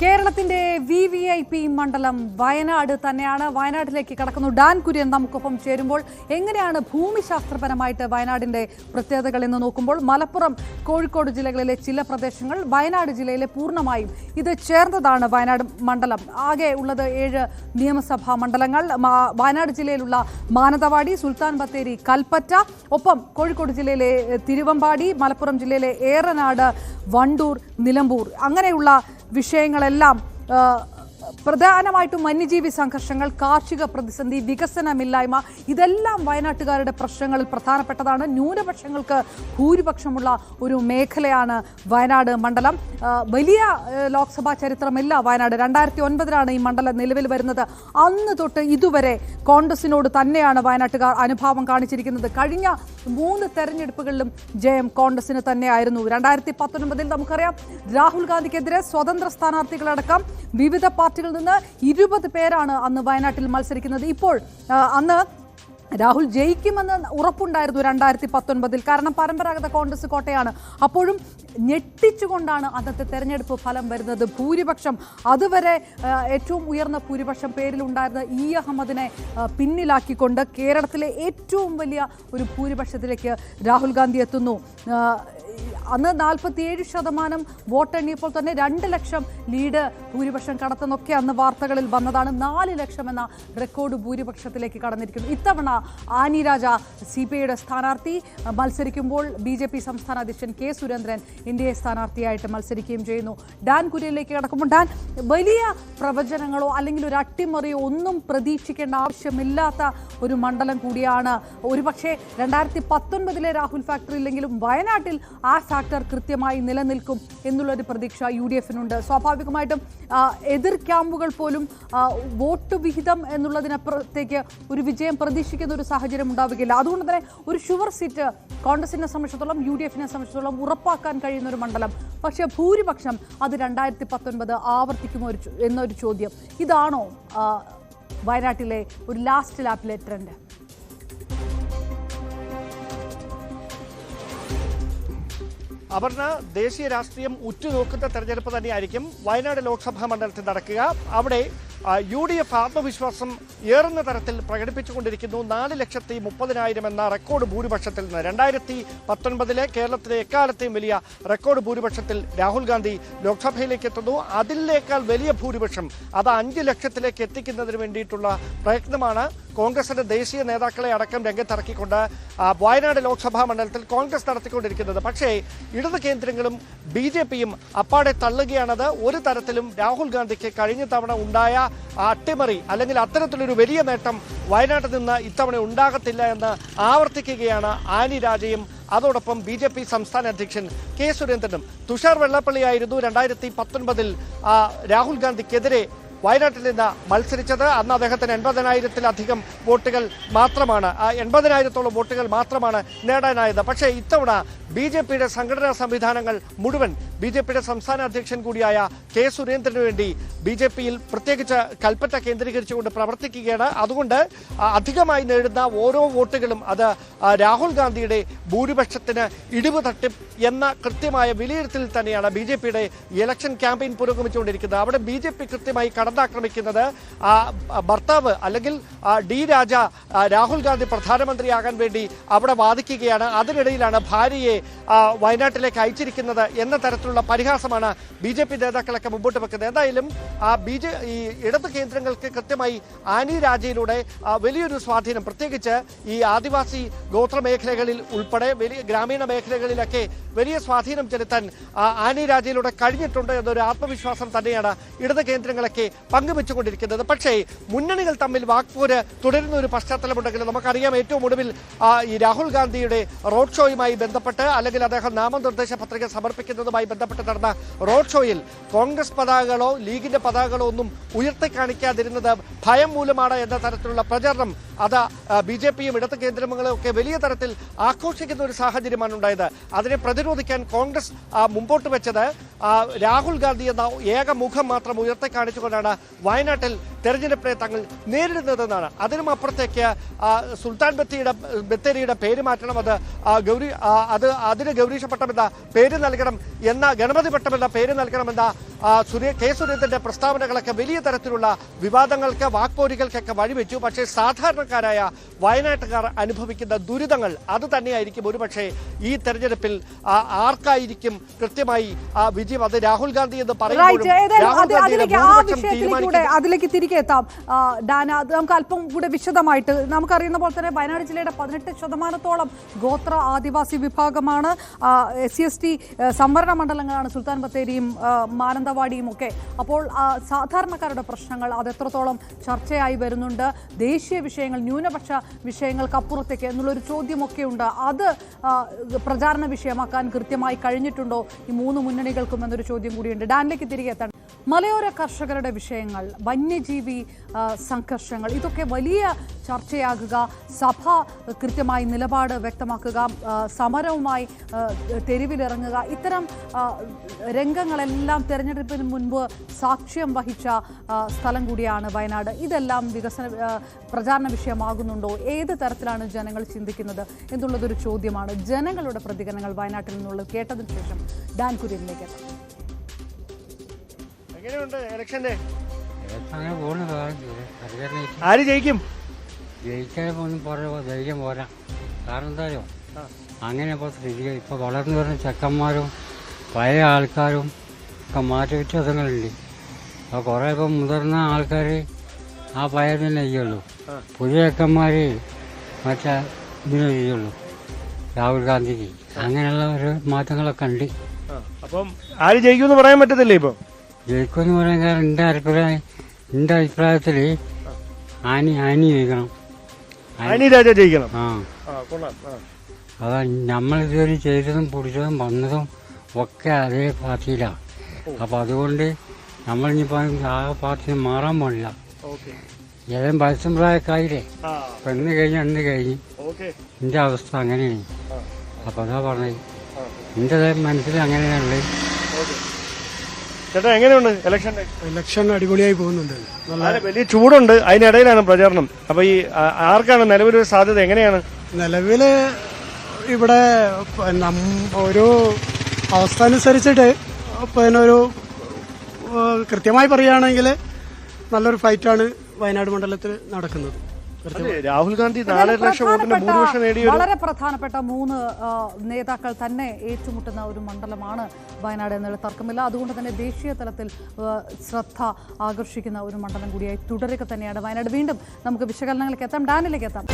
കേരളത്തിന്റെ V V I P മണ്ഡലം വയനാട് തന്നെയാണ്. വയനാട്ടിലേക്ക് കടക്കുന്നു. ഡാൻ കുര്യൻ നമുക്കൊപ്പം ചേരുമ്പോൾ എങ്ങനെയാണ് ഭൂമിശാസ്ത്രപരമായിട്ട് വയനാടിന്റെ പ്രത്യേകതകൾ എന്ന് നോക്കുമ്പോൾ മലപ്പുറം കോഴിക്കോട് ജില്ലകളിലെ ചില പ്രദേശങ്ങൾ വയനാട് ജില്ലയിലെ പൂർണമായും ഇത് ചേർന്നതാണ് വയനാട് മണ്ഡലം. ആകെ ഉള്ളത് ഏഴ് നിയമസഭാ മണ്ഡലങ്ങൾ. വയനാട് ജില്ലയിലുള്ള മാനന്തവാടി സുൽത്താൻ ബത്തേരി കൽപ്പറ്റ ഒപ്പം കോഴിക്കോട് ജില്ലയിലെ തിരുവമ്പാടി മലപ്പുറം ജില്ലയിലെ ഏറനാട് വണ്ടൂർ നിലമ്പൂർ. അങ്ങനെയുള്ള വിഷയങ്ങളെല്ലാം പ്രധാനമായിട്ടും വന്യജീവി സംഘർഷങ്ങൾ കാർഷിക പ്രതിസന്ധി വികസനമില്ലായ്മ ഇതെല്ലാം വയനാട്ടുകാരുടെ പ്രശ്നങ്ങളിൽ പ്രധാനപ്പെട്ടതാണ്. ന്യൂനപക്ഷങ്ങൾക്ക് ഭൂരിപക്ഷമുള്ള ഒരു മേഖലയാണ് വയനാട് മണ്ഡലം. വലിയ ലോക്സഭാ ചരിത്രമില്ല വയനാട്. രണ്ടായിരത്തി ഒൻപതിലാണ് ഈ മണ്ഡലം നിലവിൽ വരുന്നത്. അന്ന് തൊട്ട് ഇതുവരെ കോൺഗ്രസിനോട് തന്നെയാണ് വയനാട്ടുകാർ അനുഭാവം കാണിച്ചിരിക്കുന്നത്. കഴിഞ്ഞ മൂന്ന് തെരഞ്ഞെടുപ്പുകളിലും ജയം കോൺഗ്രസിന് തന്നെയായിരുന്നു. രണ്ടായിരത്തി പത്തൊൻപതിൽ നമുക്കറിയാം രാഹുൽ ഗാന്ധിക്കെതിരെ സ്വതന്ത്ര സ്ഥാനാർത്ഥികളടക്കം വിവിധ പാർട്ടികളിൽ നിന്ന് ഇരുപത് പേരാണ് അന്ന് വയനാട്ടിൽ മത്സരിക്കുന്നത്. ഇപ്പോൾ അന്ന് രാഹുൽ ജയിക്കുമെന്ന് ഉറപ്പുണ്ടായിരുന്നു രണ്ടായിരത്തി പത്തൊൻപതിൽ കാരണം പരമ്പരാഗത കോൺഗ്രസ് കോട്ടയാണ്. അപ്പോഴും ഞെട്ടിച്ചുകൊണ്ടാണ് അന്നത്തെ തെരഞ്ഞെടുപ്പ് ഫലം വരുന്നത്. ഭൂരിപക്ഷം അതുവരെ ഏറ്റവും ഉയർന്ന ഭൂരിപക്ഷം പേരിലുണ്ടായിരുന്ന ഇ. അഹമ്മദിനെ പിന്നിലാക്കിക്കൊണ്ട് കേരളത്തിലെ ഏറ്റവും വലിയ ഒരു ഭൂരിപക്ഷത്തിലേക്ക് രാഹുൽ ഗാന്ധി എത്തുന്നു. അന്ന് നാൽപ്പത്തിയേഴ് ശതമാനം വോട്ടെണ്ണിയപ്പോൾ തന്നെ രണ്ട് ലക്ഷം ലീഡ് ഭൂരിപക്ഷം കടത്തുന്നൊക്കെ അന്ന് വാർത്തകളിൽ വന്നതാണ്. നാല് ലക്ഷം എന്ന റെക്കോർഡ് ഭൂരിപക്ഷത്തിലേക്ക് കടന്നിരിക്കുന്നു. ഇത്തവണ ആനി രാജ സി പി ഐയുടെ സ്ഥാനാർത്ഥി. മത്സരിക്കുമ്പോൾ ബി ജെ പി സംസ്ഥാന അധ്യക്ഷൻ കെ സുരേന്ദ്രൻ എ സ്ഥാനാർത്ഥിയായിട്ട് മത്സരിക്കുകയും ചെയ്യുന്നു. ഡാൻ കുര്യയിലേക്ക് കടക്കുമ്പോൾ ഡാൻ വലിയ പ്രവചനങ്ങളോ അല്ലെങ്കിൽ ഒരു അട്ടിമറിയോ ഒന്നും പ്രതീക്ഷിക്കേണ്ട ആവശ്യമില്ലാത്ത ഒരു മണ്ഡലം കൂടിയാണ്. ഒരുപക്ഷെ രണ്ടായിരത്തി പത്തൊൻപതിലെ രാഹുൽ ഫാക്ടറി ഇല്ലെങ്കിലും വയനാട്ടിൽ ആ ഫാക്ടർ കൃത്യമായി നിലനിൽക്കും എന്നുള്ളൊരു പ്രതീക്ഷ യു ഡി എഫിനുണ്ട് സ്വാഭാവികമായിട്ടും എതിർ ക്യാമ്പുകൾ പോലും വോട്ട് വിഹിതം എന്നുള്ളതിനപ്പുറത്തേക്ക് ഒരു വിജയം പ്രതീക്ഷിക്കുന്ന ഒരു സാഹചര്യം ഉണ്ടാവുകയില്ല. അതുകൊണ്ട് തന്നെ ഒരു ഷുവർ സീറ്റ് കോൺഗ്രസിനെ സംബന്ധിച്ചിടത്തോളം യു ഡി എഫിനെ സംബന്ധിച്ചിടത്തോളം ഉറപ്പാക്കാൻ കഴിയുന്ന ഒരു മണ്ഡലം. പക്ഷേ ഭൂരിപക്ഷം അത് രണ്ടായിരത്തി പത്തൊൻപത് ആവർത്തിക്കുമോ എന്നൊരു ചോദ്യം. ഇതാണോ വയനാട്ടിലെ ഒരു ലാസ്റ്റ് ലാപ്പിലെ ട്രെൻഡ് അപർണ ദേശീയ രാഷ്ട്രീയം ഉറ്റുനോക്കുന്ന തെരഞ്ഞെടുപ്പ് തന്നെയായിരിക്കും വയനാട് ലോക്സഭാ മണ്ഡലത്തിൽ നടക്കുക. അവിടെ യു ഡി എഫ് ആത്മവിശ്വാസം ഏറുന്ന തരത്തിൽ പ്രകടിപ്പിച്ചുകൊണ്ടിരിക്കുന്നു. നാല് ലക്ഷത്തി മുപ്പതിനായിരം എന്ന റെക്കോർഡ് ഭൂരിപക്ഷത്തിൽ നിന്ന്. രണ്ടായിരത്തി പത്തൊൻപതിലെ കേരളത്തിലെ എക്കാലത്തെയും വലിയ റെക്കോർഡ് ഭൂരിപക്ഷത്തിൽ രാഹുൽ ഗാന്ധി ലോക്സഭയിലേക്ക് എത്തുന്നു. അതിലേക്കാൾ വലിയ ഭൂരിപക്ഷം അത് അഞ്ച് ലക്ഷത്തിലേക്ക് എത്തിക്കുന്നതിന് വേണ്ടിയിട്ടുള്ള പ്രയത്നമാണ് കോൺഗ്രസിന്റെ ദേശീയ നേതാക്കളെ അടക്കം രംഗത്തിറക്കിക്കൊണ്ട് വയനാട് ലോക്സഭാ മണ്ഡലത്തിൽ കോൺഗ്രസ് നടത്തിക്കൊണ്ടിരിക്കുന്നത്. പക്ഷേ ഇടത് കേന്ദ്രങ്ങളും ബി ജെ പിയും അപ്പാടെ തള്ളുകയാണത്. ഒരു തരത്തിലും രാഹുൽ ഗാന്ധിക്ക് കഴിഞ്ഞ തവണ ഉണ്ടായ അട്ടിമറി അല്ലെങ്കിൽ അത്തരത്തിലൊരു വലിയ നേട്ടം വയനാട്ടിൽ നിന്ന് ഇത്തവണ ഉണ്ടാകത്തില്ല എന്ന് ആവർത്തിക്കുകയാണ് ആനി രാജയും. അതോടൊപ്പം ബി ജെ പി സംസ്ഥാന അധ്യക്ഷൻ കെ സുരേന്ദ്രനും. തുഷാർ വെള്ളപ്പള്ളിയായിരുന്നു രണ്ടായിരത്തി പത്തൊൻപതിൽ രാഹുൽ ഗാന്ധിക്കെതിരെ വയനാട്ടിൽ നിന്ന് മത്സരിച്ചത് അന്ന് അദ്ദേഹത്തിന് എൺപതിനായിരത്തിലധികം വോട്ടുകൾ മാത്രമാണ് ആ എൺപതിനായിരത്തോളം വോട്ടുകൾ മാത്രമാണ് നേടാനായത്. പക്ഷേ ഇത്തവണ ബി ജെ പിയുടെ സംഘടനാ സംവിധാനങ്ങൾ മുഴുവൻ ബി ജെ പിയുടെ സംസ്ഥാന അധ്യക്ഷൻ കൂടിയായ കെ സുരേന്ദ്രന് വേണ്ടി ബി ജെ പിയിൽ പ്രത്യേകിച്ച് കൽപ്പറ്റ കേന്ദ്രീകരിച്ചുകൊണ്ട് പ്രവർത്തിക്കുകയാണ്. അതുകൊണ്ട് അധികമായി നേടുന്ന ഓരോ വോട്ടുകളും അത് രാഹുൽ ഗാന്ധിയുടെ ഭൂരിപക്ഷത്തിന് ഇടിവ് തട്ടും എന്ന കൃത്യമായ വിലയിരുത്തലിൽ തന്നെയാണ് ബി ജെ പിയുടെ ഇലക്ഷൻ ക്യാമ്പയിൻ പുരോഗമിച്ചുകൊണ്ടിരിക്കുന്നത്. അവിടെ ബി ജെ പി കൃത്യമായി കടന്നാക്രമിക്കുന്നത് ഭർത്താവ് അല്ലെങ്കിൽ ഡി രാജ രാഹുൽ ഗാന്ധി പ്രധാനമന്ത്രിയാകാൻ വേണ്ടി അവിടെ വാദിക്കുകയാണ്. അതിനിടയിലാണ് ഭാര്യയെ വയനാട്ടിലേക്ക് അയച്ചിരിക്കുന്നത് എന്ന തരത്തിലുള്ള പരിഹാസമാണ് ബി ജെ പി നേതാക്കളൊക്കെ മുമ്പോട്ട് വെക്കുന്നത്. എന്തായാലും ബി ജെ ഈ ഇടത് കേന്ദ്രങ്ങൾക്ക് കൃത്യമായി ആനി രാജയിലൂടെ വലിയൊരു സ്വാധീനം. പ്രത്യേകിച്ച് ഈ ആദിവാസി ഗോത്ര മേഖലകളിൽ ഉൾപ്പെടെ വലിയ ഗ്രാമീണ മേഖലകളിലൊക്കെ വലിയ സ്വാധീനം ചെലുത്താൻ ആനി രാജയിലൂടെ കഴിഞ്ഞിട്ടുണ്ട് എന്നൊരു ആത്മവിശ്വാസം തന്നെയാണ് ഇടത് കേന്ദ്രങ്ങളൊക്കെ പങ്കുവെച്ചുകൊണ്ടിരിക്കുന്നത്. പക്ഷേ മുന്നണികൾ തമ്മിൽ വാക്പോര് തുടരുന്ന ഒരു പശ്ചാത്തലമുണ്ടെങ്കിലും നമുക്കറിയാം ഏറ്റവും ഒടുവിൽ ഈ രാഹുൽ ഗാന്ധിയുടെ റോഡ് ഷോയുമായി ബന്ധപ്പെട്ട് അല്ലെങ്കിൽ അദ്ദേഹം നാമനിർദ്ദേശ പത്രിക സമർപ്പിക്കുന്നതുമായി ബന്ധപ്പെട്ട് നടന്ന റോഡ് ഷോയിൽ കോൺഗ്രസ് പതാകകളോ ലീഗിന്റെ പതാകകളോ ഒന്നും ഉയർത്തി കാണിക്കാതിരുന്നത് ഭയം മൂലമാണ് എന്ന തരത്തിലുള്ള പ്രചരണം അത് ബി ജെ പിയും ഇടത് കേന്ദ്രങ്ങളും ഒക്കെ വലിയ തരത്തിൽ ആഘോഷിക്കുന്ന ഒരു സാഹചര്യമാണ് ഉണ്ടായത്. അതിനെ പ്രതിരോധിക്കാൻ കോൺഗ്രസ് മുമ്പോട്ട് വെച്ചത് രാഹുൽ ഗാന്ധി എന്ന ഏക മുഖം മാത്രം ഉയർത്തി കാണിച്ചുകൊണ്ടാണ് തന്നെയാണ് വയനാട്ടിൽ തെരഞ്ഞെടുപ്പിനെ തങ്ങൾ നേരിടുന്നതെന്നാണ്. അതിനും അപ്പുറത്തേക്ക് സുൽത്താൻ ബത്തേരിയുടെ ബത്തേരിയുടെ പേര് മാറ്റണം. അത് ഗൗരി അത് അതിന് ഗൗരീഷ പട്ടമെന്ന പേര് നൽകണം എന്ന ഗണപതി പട്ടമെന്ന പേര് നൽകണമെന്ന സുരേ കെ സുരേന്ദ്രന്റെ പ്രസ്താവനകളൊക്കെ വലിയ തരത്തിലുള്ള വിവാദങ്ങൾക്ക് വാക്പോരികൾക്കൊക്കെ വഴിവെച്ചു. പക്ഷേ സാധാരണക്കാരായ വയനാട്ടുകാർ അനുഭവിക്കുന്ന ദുരിതങ്ങൾ അത് തന്നെയായിരിക്കും. ഒരുപക്ഷെ ഈ തെരഞ്ഞെടുപ്പിൽ ആർക്കായിരിക്കും കൃത്യമായി ആ വിജയം? അത് രാഹുൽ ഗാന്ധി എന്ന് പറയുമ്പോഴും രാഹുൽ അത് അതിലേക്ക് കൂടെ അതിലേക്ക് തിരികെ എത്താം. ഡാന അത് നമുക്ക് അല്പം കൂടെ വിശദമായിട്ട് നമുക്കറിയുന്ന പോലെ തന്നെ വയനാട് ജില്ലയുടെ പതിനെട്ട് ശതമാനത്തോളം ഗോത്ര ആദിവാസി വിഭാഗമാണ്. എസ് സി എസ് ടി സംവരണ മണ്ഡലങ്ങളാണ് സുൽത്താൻ ബത്തേരിയും മാനന്തവാടിയും ഒക്കെ. അപ്പോൾ സാധാരണക്കാരുടെ പ്രശ്നങ്ങൾ അത് എത്രത്തോളം ചർച്ചയായി വരുന്നുണ്ട്? ദേശീയ വിഷയങ്ങൾ ന്യൂനപക്ഷ വിഷയങ്ങൾക്കപ്പുറത്തേക്ക് എന്നുള്ളൊരു ചോദ്യമൊക്കെ ഉണ്ട്. അത് പ്രചാരണ വിഷയമാക്കാൻ കൃത്യമായി കഴിഞ്ഞിട്ടുണ്ടോ? ഈ മൂന്ന് മുന്നണികൾക്കും എന്നൊരു ചോദ്യം കൂടിയുണ്ട്. ഡാനിലേക്ക് തിരികെ എത്താൻ മലയോര കർഷകരുടെ വിഷയങ്ങൾ വന്യജീവി സംഘർഷങ്ങൾ ഇതൊക്കെ വലിയ ചർച്ചയാകുക സഭ കൃത്യമായി നിലപാട് വ്യക്തമാക്കുക സമരവുമായി തെരുവിലിറങ്ങുക ഇത്തരം രംഗങ്ങളെല്ലാം തെരഞ്ഞെടുപ്പിന് മുൻപ് സാക്ഷ്യം വഹിച്ച സ്ഥലം കൂടിയാണ് വയനാട്. ഇതെല്ലാം വികസന പ്രചാരണ വിഷയമാകുന്നുണ്ടോ? ഏത് തരത്തിലാണ് ജനങ്ങൾ ചിന്തിക്കുന്നത് എന്നുള്ളതൊരു ചോദ്യമാണ്. ജനങ്ങളുടെ പ്രതികരണങ്ങൾ വയനാട്ടിൽ നിന്നുള്ളത് കേട്ടതിന് ശേഷം ഡാൻ കുര്യനിലേക്ക് എത്താം. എങ്ങനെയുണ്ട് ഇലക്ഷന്റെ ആര് ജയിക്കും? ജയിക്കാൻ ഒന്നും പോരാ ധൈര്യം പോരാ. കാരണം എന്തായാലും അങ്ങനെ ഇപ്പോൾ സ്ഥിതി ഇപ്പോൾ വളർന്നു വരുന്ന ചെക്കന്മാരും പഴയ ആൾക്കാരും ഒക്കെ മാറ്റ വ്യത്യാസങ്ങളുണ്ട് അപ്പോൾ കുറേ ഇപ്പം മുതിർന്ന ആൾക്കാർ ആ പഴയ തന്നെ ചെയ്യുള്ളൂ. പുതിയ ചെക്കന്മാർ മറ്റേ ഇതിനെ ചെയ്യുള്ളൂ. രാഹുൽ ഗാന്ധിക്ക്. അങ്ങനെയുള്ള ഒരു മാറ്റങ്ങളൊക്കെ ഉണ്ട്. അപ്പം ആര് ജയിക്കുമെന്ന് പറയാൻ പറ്റത്തില്ലേ ഇപ്പൊ? ജയിക്കുമെന്ന് പറയാൻ കാരണം എന്റെ അഭിപ്രായം എന്റെ അഭിപ്രായത്തിൽ ആനി ആനി ജയിക്കണം. ആനി രാജ ജയിക്കണം. ആ. അതാ നമ്മൾ ഇതുവരെ ചെയ്തതും പിടിച്ചതും വന്നതും ഒക്കെ അതേ പാർട്ടിയിലാണ് അപ്പം അതുകൊണ്ട് നമ്മളിനിപ്പോൾ ആ പാർട്ടി മാറാൻ പാടില്ല. ഏതും വയസ്സും പ്രായക്കായില്ലേ അപ്പം എന്ന് കഴിഞ്ഞ് അന്ന് കഴിഞ്ഞ്. എന്റെ അവസ്ഥ അങ്ങനെയാണ്. അപ്പം അതാ പറഞ്ഞത്. എന്റെ മനസ്സിൽ അങ്ങനെയാണുള്ളത് ചേട്ടാ എങ്ങനെയുണ്ട് ഇലക്ഷൻ ഇലക്ഷൻ അടിപൊളിയായി പോകുന്നുണ്ട്. വലിയ ചൂടുണ്ട്. അതിനിടയിലാണ് പ്രചാരണം. അപ്പൊ ഈ ആർക്കാണ് നിലവിലൊരു സാധ്യത? എങ്ങനെയാണ്? നിലവിൽ ഇവിടെ ഒരു അവസ്ഥ അനുസരിച്ചിട്ട് പിന്നെ ഒരു ഏഹ്, കൃത്യമായി പറയുകയാണെങ്കിൽ നല്ലൊരു ഫൈറ്റാണ് വയനാട് മണ്ഡലത്തിൽ നടക്കുന്നത്. രാഹുൽ ഗാന്ധി നാലര ലക്ഷം വോട്ടിന്റെ ഭൂരിപക്ഷം നേടിയ വളരെ പ്രധാനപ്പെട്ട മൂന്ന് നേതാക്കൾ തന്നെ ഏറ്റുമുട്ടുന്ന ഒരു മണ്ഡലമാണ് വയനാട് എന്നുള്ള തർക്കമില്ല. അതുകൊണ്ട് തന്നെ ദേശീയ തലത്തിൽ ശ്രദ്ധ ആകർഷിക്കുന്ന ഒരു മണ്ഡലം കൂടിയായി തുടരുക തന്നെയാണ് വയനാട്. വീണ്ടും നമുക്ക് വിശകലനങ്ങൾക്ക് എത്താം. ഡാനിലേക്ക് എത്താം.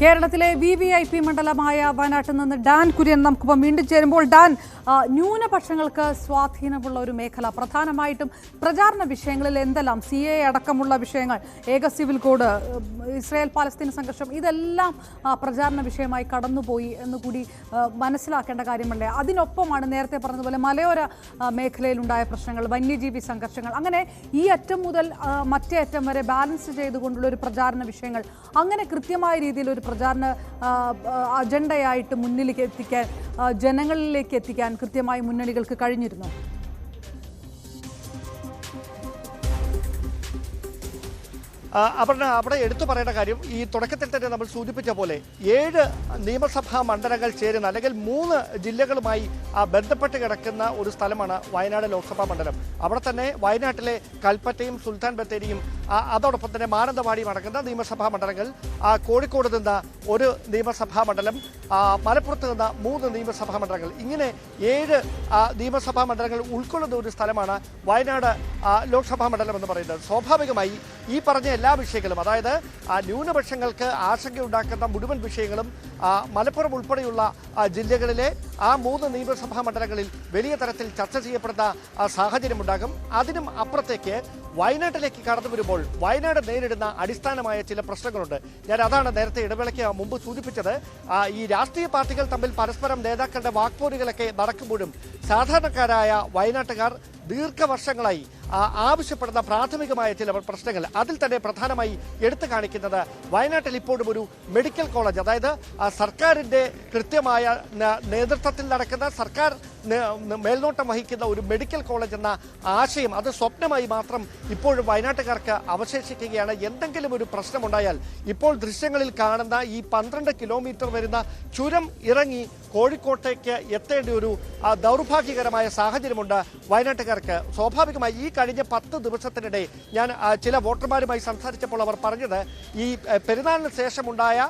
കേരളത്തിലെ വി വി ഐ പി മണ്ഡലമായ വയനാട്ടിൽ നിന്ന് ഡാൻ കുര്യൻ നമുക്കിപ്പം വീണ്ടും ചേരുമ്പോൾ. ഡാൻ ന്യൂനപക്ഷങ്ങൾക്ക് സ്വാധീനമുള്ള ഒരു മേഖല. പ്രധാനമായിട്ടും പ്രചാരണ വിഷയങ്ങളിൽ എന്തെല്ലാം സി എ അടക്കമുള്ള വിഷയങ്ങൾ ഏക സിവിൽ കോഡ് ഇസ്രായേൽ പാലസ്തീൻ സംഘർഷം ഇതെല്ലാം പ്രചാരണ വിഷയമായി കടന്നുപോയി എന്നുകൂടി കൂടി മനസ്സിലാക്കേണ്ട കാര്യമല്ലേ അതിനൊപ്പമാണ് നേരത്തെ പറഞ്ഞതുപോലെ മലയോര മേഖലയിലുണ്ടായ പ്രശ്നങ്ങൾ വന്യജീവി സംഘർഷങ്ങൾ. അങ്ങനെ ഈ അറ്റം മുതൽ മറ്റേ അറ്റം വരെ ബാലൻസ് ചെയ്തുകൊണ്ടുള്ള ഒരു പ്രചാരണ വിഷയങ്ങൾ അങ്ങനെ കൃത്യമായ രീതിയിൽ ഒരു പ്രചാരണ അജണ്ടയായിട്ട് മുന്നിലേക്ക് എത്തിക്കാൻ ജനങ്ങളിലേക്ക് എത്തിക്കാൻ കൃത്യമായി മുന്നണികൾക്ക് കഴിഞ്ഞിരുന്നു അപർണ അവിടെ എടുത്തു പറയേണ്ട കാര്യം ഈ തുടക്കത്തിൽ തന്നെ നമ്മൾ സൂചിപ്പിച്ച പോലെ ഏഴ് നിയമസഭാ മണ്ഡലങ്ങൾ ചേരുന്ന അല്ലെങ്കിൽ മൂന്ന് ജില്ലകളുമായി ബന്ധപ്പെട്ട് കിടക്കുന്ന ഒരു സ്ഥലമാണ് വയനാട് ലോക്സഭാ മണ്ഡലം. അവിടെ തന്നെ വയനാട്ടിലെ കൽപ്പറ്റയും സുൽത്താൻ ബത്തേരിയും അതോടൊപ്പം തന്നെ മാനന്തവാടിയും അടങ്ങുന്ന നിയമസഭാ മണ്ഡലങ്ങൾ. കോഴിക്കോട് നിന്ന് ഒരു നിയമസഭാ മണ്ഡലം മലപ്പുറത്ത് നിന്ന് മൂന്ന് നിയമസഭാ മണ്ഡലങ്ങൾ. ഇങ്ങനെ ഏഴ് നിയമസഭാ മണ്ഡലങ്ങൾ ഉൾക്കൊള്ളുന്ന ഒരു സ്ഥലമാണ് വയനാട് ലോക്സഭാ മണ്ഡലം എന്ന് പറയുന്നത്. സ്വാഭാവികമായി ഈ പറഞ്ഞ എല്ലാ വിഷയങ്ങളും അതായത് ന്യൂനപക്ഷങ്ങൾക്ക് ആശങ്കയുണ്ടാക്കുന്ന മുഴുവൻ വിഷയങ്ങളും മലപ്പുറം ഉൾപ്പെടെയുള്ള ജില്ലകളിലെ ആ മൂന്ന് നിയമസഭാ മണ്ഡലങ്ങളിൽ വലിയ തരത്തിൽ ചർച്ച ചെയ്യപ്പെടുന്ന സാഹചര്യമുണ്ടാകും. അതിനും അപ്പുറത്തേക്ക് വയനാട്ടിലേക്ക് കടന്നു വരുമ്പോൾ വയനാട് നേരിടുന്ന അടിസ്ഥാനമായ ചില പ്രശ്നങ്ങളുണ്ട്. ഞാൻ അതാണ് നേരത്തെ ഇടവേളയ്ക്ക് മുമ്പ് സൂചിപ്പിച്ചത്. ഈ രാഷ്ട്രീയ പാർട്ടികൾ തമ്മിൽ പരസ്പരം നേതാക്കളുടെ വാക്പോരുകളൊക്കെ നടക്കുമ്പോഴും സാധാരണക്കാരായ വയനാട്ടുകാർ ദീർഘവർഷങ്ങളായി ആവശ്യപ്പെടുന്ന പ്രാഥമികമായ ചില പ്രശ്നങ്ങൾ അതിൽ തന്നെ പ്രധാനമായി എടുത്തു കാണിക്കുന്നത് വയനാട്ടിൽ ഇപ്പോഴും ഒരു മെഡിക്കൽ കോളേജ് അതായത് സർക്കാരിന്റെ കൃത്യമായ നേതൃത്വത്തിൽ നടക്കുന്ന സർക്കാർ മേൽനോട്ടം വഹിക്കുന്ന ഒരു മെഡിക്കൽ കോളേജ് എന്ന ആശയം അത് സ്വപ്നമായി മാത്രം ഇപ്പോഴും വയനാട്ടുകാർക്ക് അവശേഷിക്കുകയാണ്. എന്തെങ്കിലും ഒരു പ്രശ്നമുണ്ടായാൽ ഇപ്പോൾ ദൃശ്യങ്ങളിൽ കാണുന്ന ഈ പന്ത്രണ്ട് കിലോമീറ്റർ വരുന്ന ചുരം ഇറങ്ങി കോഴിക്കോട്ടേക്ക് എത്തേണ്ട ഒരു ദൗർഭാഗ്യകരമായ സാഹചര്യമുണ്ട് വയനാട്ടുകാർക്ക്. സ്വാഭാവികമായി ഈ കഴിഞ്ഞ പത്ത് ദിവസത്തിനിടെ ഞാൻ ചില വോട്ടർമാരുമായി സംസാരിച്ചപ്പോൾ അവർ പറഞ്ഞത് ഈ പെരുന്നാളിന് ശേഷമുണ്ടായ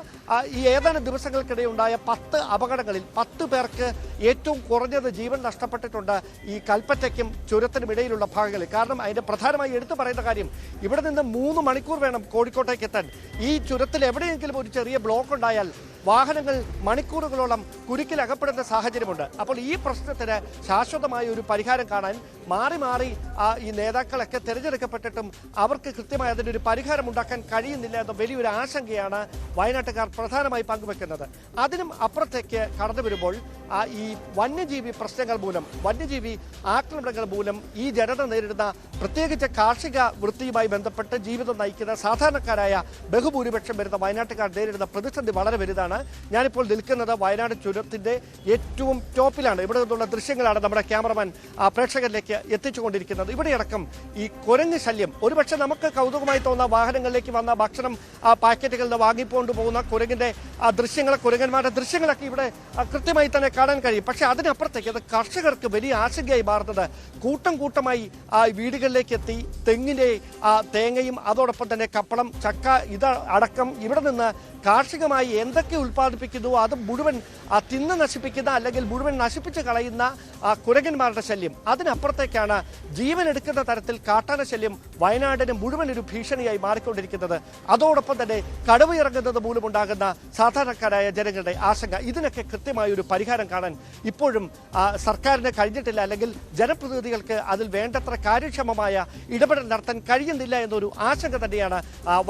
ഈ ഏതാനും ദിവസങ്ങൾക്കിടെ ഉണ്ടായ പത്ത് അപകടങ്ങളിൽ പത്ത് പേർക്ക് ഏറ്റവും കുറഞ്ഞത് ജീവൻ നഷ്ടപ്പെട്ടിട്ടുണ്ട്. ഈ കൽപ്പറ്റയ്ക്കും ചുരത്തിനും ഇടയിലുള്ള ഭാഗങ്ങളിൽ കാരണം അതിന്റെ പ്രധാനമായി എടുത്തു പറയുന്ന കാര്യം ഇവിടെ നിന്ന് മൂന്ന് മണിക്കൂർ വേണം കോഴിക്കോട്ടേക്ക് എത്താൻ. ഈ ചുരത്തിൽ എവിടെയെങ്കിലും ഒരു ചെറിയ ബ്ലോക്ക് ഉണ്ടായാൽ വാഹനങ്ങൾ മണിക്കൂറുകളോളം കുരുക്കിലകപ്പെടുന്ന സാഹചര്യമുണ്ട്. അപ്പോൾ ഈ പ്രശ്നത്തിന് ശാശ്വതമായ ഒരു പരിഹാരം കാണാൻ മാറി മാറി ഈ നേതാക്കളൊക്കെ തിരഞ്ഞെടുക്കപ്പെട്ടിട്ടും അവർക്ക് കൃത്യമായി അതിനൊരു പരിഹാരം ഉണ്ടാക്കാൻ കഴിയുന്നില്ല എന്ന വലിയൊരു ആശങ്കയാണ് വയനാട്ടുകാർ പ്രധാനമായി പങ്കുവെക്കുന്നത്. അതിനും അപ്പുറത്തേക്ക് കടന്നു വരുമ്പോൾ ഈ വന്യജീവി പ്രശ്നങ്ങൾ മൂലം വന്യജീവി ആക്രമണങ്ങൾ മൂലം ഈ ജനത നേരിടുന്ന പ്രത്യേകിച്ച് കാർഷിക വൃത്തിയുമായി ബന്ധപ്പെട്ട് ജീവിതം നയിക്കുന്ന സാധാരണക്കാരായ ബഹുഭൂരിപക്ഷം വരുന്ന വയനാട്ടുകാർ നേരിടുന്ന പ്രതിസന്ധി വളരെ വലുതാണ്. ഞാനിപ്പോൾ നിൽക്കുന്നത് വയനാട് ചുരത്തിന്റെ ഏറ്റവും ടോപ്പിലാണ്. ഇവിടെ നിന്നുള്ള ദൃശ്യങ്ങളാണ് നമ്മുടെ ക്യാമറമാൻ പ്രേക്ഷകരിലേക്ക് എത്തിച്ചുകൊണ്ടിരിക്കുന്നത്. ഇവിടെയടക്കം ഈ കുരങ്ങ് ശല്യം. ഒരുപക്ഷെ നമുക്ക് കൗതുകമായി തോന്നുന്ന വാഹനങ്ങളിലേക്ക് വന്ന ഭക്ഷണം പാക്കറ്റുകളിൽ വാങ്ങിപ്പോണ്ട് പോകുന്ന കുരങ്ങിന്റെ ആ, ദൃശ്യങ്ങൾ കുരങ്ങന്മാരുടെ ദൃശ്യങ്ങളൊക്കെ ഇവിടെ കൃത്യമായി തന്നെ കാണാൻ കഴിയും. പക്ഷെ അതിനപ്പുറത്തേക്ക് അത് കർഷകർക്ക് വലിയ ആശങ്കയായി മാറുന്നത് കൂട്ടം കൂട്ടമായി ആ വീടുകളിലേക്ക് എത്തി തെങ്ങിന്റെ ആ, തേങ്ങയും അതോടൊപ്പം തന്നെ കപ്പളം ചക്ക ഇത് അടക്കം ഇവിടെ നിന്ന് കാർഷികമായി എന്തൊക്കെ ഉൽപ്പാദിപ്പിക്കുന്നു. അത് മുഴുവൻ തിന്ന് നശിപ്പിക്കുന്ന അല്ലെങ്കിൽ മുഴുവൻ നശിപ്പിച്ച് കളയുന്ന കുരങ്ങന്മാരുടെ ശല്യം. അതിനപ്പുറത്തേക്കാണ് ജീവൻ എടുക്കുന്ന തരത്തിൽ കാട്ടാന ശല്യം വയനാടിന് മുഴുവൻ ഒരു ഭീഷണിയായി മാറിക്കൊണ്ടിരിക്കുന്നത്. അതോടൊപ്പം തന്നെ കടുവയിറങ്ങുന്നത് മൂലമുണ്ടാകുന്ന സാധാരണക്കാരായ ജനങ്ങളുടെ ആശങ്ക. ഇതിനൊക്കെ കൃത്യമായ ഒരു പരിഹാരം കാണാൻ ഇപ്പോഴും സർക്കാരിന് കഴിഞ്ഞിട്ടില്ല. അല്ലെങ്കിൽ ജനപ്രതിനിധികൾക്ക് അതിൽ വേണ്ടത്ര കാര്യക്ഷമമായ ഇടപെടൽ നടത്താൻ കഴിയുന്നില്ല എന്നൊരു ആശങ്ക തന്നെയാണ്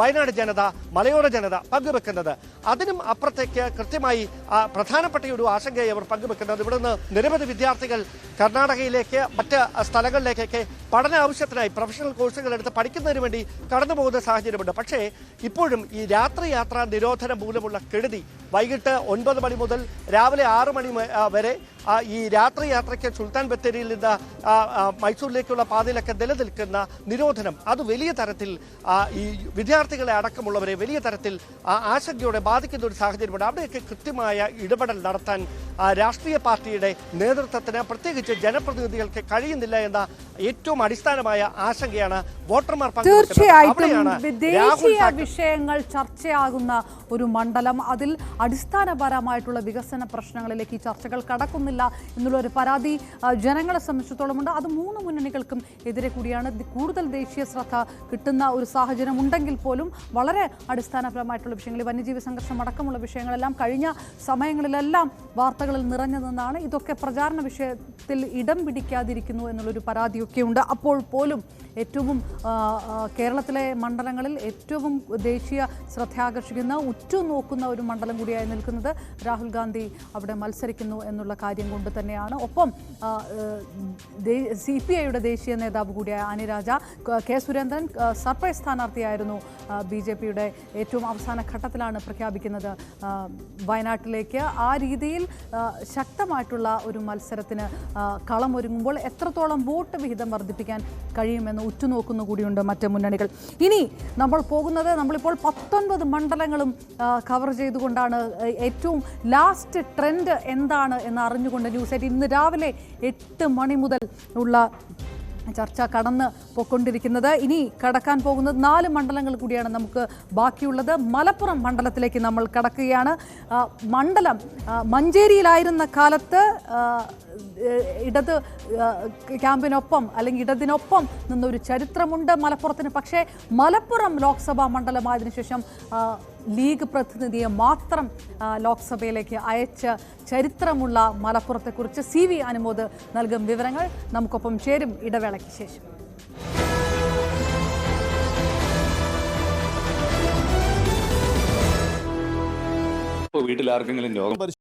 വയനാട് ജനത മലയോര ജനത പങ്കുവെക്കുന്നത്. അതിനും അപ്പുറത്തേക്ക് കൃത്യമായി പ്രധാനപ്പെട്ട ഒരു ആശങ്കയെ അവർ പങ്കുവെക്കുന്നത് ഇവിടുന്ന് നിരവധി വിദ്യാർത്ഥികൾ കർണാടകയിലേക്ക് മറ്റ് സ്ഥലങ്ങളിലേക്കൊക്കെ പഠന ആവശ്യത്തിനായി പ്രൊഫഷണൽ കോഴ്സുകൾ എടുത്ത് പഠിക്കുന്നതിന് വേണ്ടി കടന്നു പോകുന്ന സാഹചര്യമുണ്ട്. പക്ഷേ ഇപ്പോഴും ഈ രാത്രിയാത്രാ നിരോധനം മൂലമുള്ള കെടുതി വൈകിട്ട് ഒൻപത് മണി മുതൽ രാവിലെ ആറ് മണി വരെ ഈ രാത്രിയാത്രയ്ക്ക് സുൽത്താൻ ബത്തേരിയിൽ നിന്ന് മൈസൂരിലേക്കുള്ള പാതയിലൊക്കെ നിലനിൽക്കുന്ന നിരോധനം. അത് വലിയ തരത്തിൽ ഈ വിദ്യാർത്ഥികളെ അടക്കമുള്ളവരെ വലിയ തരത്തിൽ ആശങ്കയോടെ ബാധിക്കുന്ന ഒരു സാഹചര്യമുണ്ട്. അവിടെയൊക്കെ കൃത്യമായ ഇടപെടൽ നടത്താൻ രാഷ്ട്രീയ പാർട്ടിയുടെ നേതൃത്വത്തിന് പ്രത്യേകിച്ച് ജനപ്രതിനിധികൾക്ക് കഴിയുന്നില്ല എന്ന ഏറ്റവും അടിസ്ഥാനമായ ആശങ്കയാണ് വോട്ടർമാർ. തീർച്ചയായിട്ടും വിദേശീയ ദേശീയ വിഷയങ്ങൾ ചർച്ചയാകുന്ന ഒരു മണ്ഡലം. അതിൽ അടിസ്ഥാനപരമായിട്ടുള്ള വികസന പ്രശ്നങ്ങളിലേക്ക് ഈ ചർച്ചകൾ കടക്കുന്നില്ല എന്നുള്ള ഒരു പരാതി ജനങ്ങളെ സംബന്ധിച്ചിടത്തോളം ഉണ്ട്. അത് മൂന്ന് മുന്നണികൾക്കും എതിരെ കൂടിയാണ്. കൂടുതൽ ദേശീയ ശ്രദ്ധ കിട്ടുന്ന ഒരു സാഹചര്യം ഉണ്ടെങ്കിൽ പോലും വളരെ അടിസ്ഥാനപരമായിട്ടുള്ള വിഷയങ്ങൾ വന്യജീവി സംഘർഷം അടക്കമുള്ള വിഷയങ്ങളെല്ലാം കഴിഞ്ഞ സമയങ്ങളിലെല്ലാം വാർത്തകളിൽ നിറഞ്ഞു നിന്നാണ്. ഇതൊക്കെ പ്രചാരണ വിഷയത്തിൽ ഇടം പിടിക്കാതിരിക്കുന്നു എന്നുള്ളൊരു പരാതിയൊക്കെ ഉണ്ട് അപ്പോൾ പോലും ഏറ്റവും കേരളത്തിലെ മണ്ഡലങ്ങളിൽ ഏറ്റവും ദേശീയ ശ്രദ്ധ ആകർഷിക്കുന്ന ഉറ്റുനോക്കുന്ന ഒരു മണ്ഡലം കൂടിയായി നിൽക്കുന്നത് രാഹുൽ ഗാന്ധി അവിടെ മത്സരിക്കുന്നു എന്നുള്ള കാര്യം കൊണ്ട് തന്നെയാണ്. ഒപ്പം സി പി ഐയുടെ ദേശീയ നേതാവ് കൂടിയായ അനിരാജ ക- സുരേന്ദ്രൻ സർപ്രൈസ് സ്ഥാനാർത്ഥിയായിരുന്നു ബി ജെ പിയുടെ ഏറ്റവും അവസാന ഘട്ടത്തിലാണ് പ്രഖ്യാപിക്കുന്നത് വയനാട്ടിലേക്ക്. ആ രീതിയിൽ ശക്തമായിട്ടുള്ള ഒരു മത്സരത്തിന് കളമൊരുങ്ങുമ്പോൾ എത്രത്തോളം വോട്ട് വിഹിതം വർദ്ധിപ്പിക്കാൻ കഴിയുമെന്ന് ഉറ്റുനോക്കുന്നു കൂടിയുണ്ട് മറ്റ് മുന്നണികൾ. ഇനി നമ്മൾ പോകുന്നത് നമ്മളിപ്പോൾ പത്തൊൻപത് മണ്ഡലങ്ങളും കവർ ചെയ്തുകൊണ്ടാണ്. ഏറ്റവും ലാസ്റ്റ് ട്രെൻഡ് എന്താണ് എന്ന് അറിഞ്ഞുകൊണ്ട് ന്യൂസ് എയ്റ്റ് ഇന്ന് രാവിലെ എട്ട് മണി മുതൽ ഉള്ള ചർച്ച കടന്ന് പോയിക്കൊണ്ടിരിക്കുന്നത് ഇനി കടക്കാൻ പോകുന്നത് നാല് മണ്ഡലങ്ങൾ കൂടിയാണ് നമുക്ക് ബാക്കിയുള്ളത്. മലപ്പുറം മണ്ഡലത്തിലേക്ക് നമ്മൾ കടക്കുകയാണ്. മണ്ഡലം മഞ്ചേരിയിലായിരുന്ന കാലത്ത് ഇടത് ക്യാമ്പിനൊപ്പം അല്ലെങ്കിൽ ഇടതിനൊപ്പം നിന്നൊരു ചരിത്രമുണ്ട് മലപ്പുറത്തിന്. പക്ഷേ മലപ്പുറം ലോക്സഭാ മണ്ഡലമായതിനു ശേഷം ലീഗ് പ്രതിനിധിയെ മാത്രം ലോക്സഭയിലേക്ക് അയച്ച ചരിത്രമുള്ള മലപ്പുറത്തെക്കുറിച്ച് സി വി അനുമോദ് നൽകും വിവരങ്ങൾ. നമുക്കൊപ്പം ചേരും ഇടവേളയ്ക്ക് ശേഷം. വീട്ടിൽ ആർക്കെങ്കിലും രോഗം